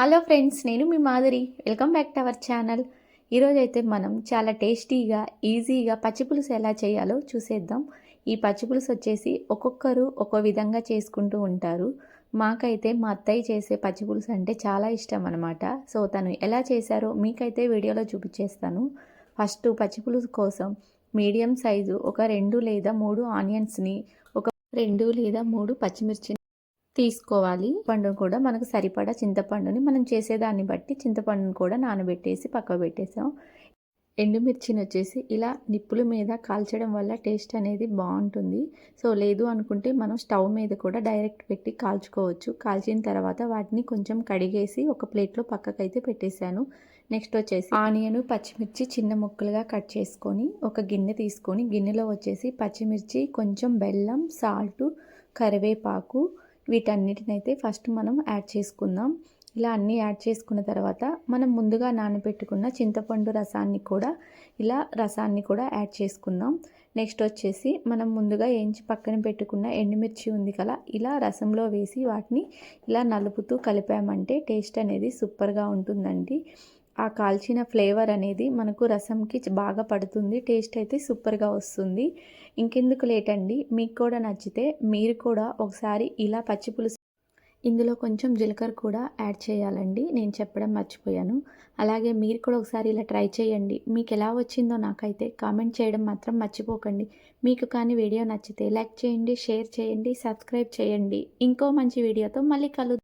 Hello friends నేను మీ Madhuri. Welcome back to our channel. ఈరోజైతే మనం చాలా టేస్టీగా ఈజీగా పచ్చిపులుసు ఎలా చేయాలో చూసేద్దాం. ఈ పచ్చిపులుసు వచ్చేసి ఒక్కొక్కరు ఒక్కో విధంగా చేసుకుంటూ ఉంటారు. మాకైతే మా అత్తయ్య చేసే పచ్చిపులుసు అంటే చాలా ఇష్టం అనమాట సో తను ఎలా చేశారో మీకైతే వీడియోలో చూపించేస్తాను. ఫస్ట్ పచ్చిపులుసు కోసం మీడియం సైజు ఒక రెండు లేదా మూడు ఆనియన్స్ని ఒక రెండు లేదా మూడు పచ్చిమిర్చి తీసుకోవాలి. పండును కూడా మనకు సరిపడా చింతపండుని మనం చేసేదాన్ని బట్టి చింతపండుని కూడా నానబెట్టేసి పక్క పెట్టేసాం. ఎండుమిర్చిని వచ్చేసి ఇలా నిప్పుల మీద కాల్చడం వల్ల టేస్ట్ అనేది బాగుంటుంది. సో లేదు అనుకుంటే మనం స్టవ్ మీద కూడా డైరెక్ట్ పెట్టి కాల్చుకోవచ్చు. కాల్చిన తర్వాత వాటిని కొంచెం కడిగేసి ఒక ప్లేట్లో పక్కకైతే పెట్టేశాను. నెక్స్ట్ వచ్చేసి ఆనియన్ పచ్చిమిర్చి చిన్న ముక్కలుగా కట్ చేసుకొని ఒక గిన్నె తీసుకొని గిన్నెలో వచ్చేసి పచ్చిమిర్చి కొంచెం బెల్లం సాల్ట్ కరివేపాకు వీటన్నిటినైతే ఫస్ట్ మనం యాడ్ చేసుకుందాం. ఇలా అన్నీ యాడ్ చేసుకున్న తర్వాత మనం ముందుగా నానబెట్టుకున్న చింతపండు రసాన్ని కూడా ఇలా రసాన్ని కూడా యాడ్ చేసుకుందాం. నెక్స్ట్ వచ్చేసి మనం ముందుగా ఏంచి పక్కన పెట్టుకున్న ఎండుమిర్చి ఉంది కదా ఇలా రసంలో వేసి వాటిని ఇలా నలుపుతూ కలిపామంటే టేస్ట్ అనేది సూపర్గా ఉంటుందండి. ఆ కాల్చిన ఫ్లేవర్ అనేది మనకు రసంకి బాగా పడుతుంది టేస్ట్ అయితే సూపర్గా వస్తుంది. ఇంకెందుకు లేటండి మీకు కూడా నచ్చితే మీరు కూడా ఒకసారి ఇలా పచ్చి పులుసు ఇందులో కొంచెం జీలకర్ర కూడా యాడ్ చేయాలండి. నేను చెప్పడం మర్చిపోయాను. అలాగే మీరు కూడా ఒకసారి ఇలా ట్రై చేయండి. మీకు ఎలా వచ్చిందో నాకైతే కామెంట్ చేయడం మాత్రం మర్చిపోకండి. మీకు కానీ వీడియో నచ్చితే లైక్ చేయండి షేర్ చేయండి సబ్స్క్రైబ్ చేయండి. ఇంకో మంచి వీడియోతో మళ్ళీ కలు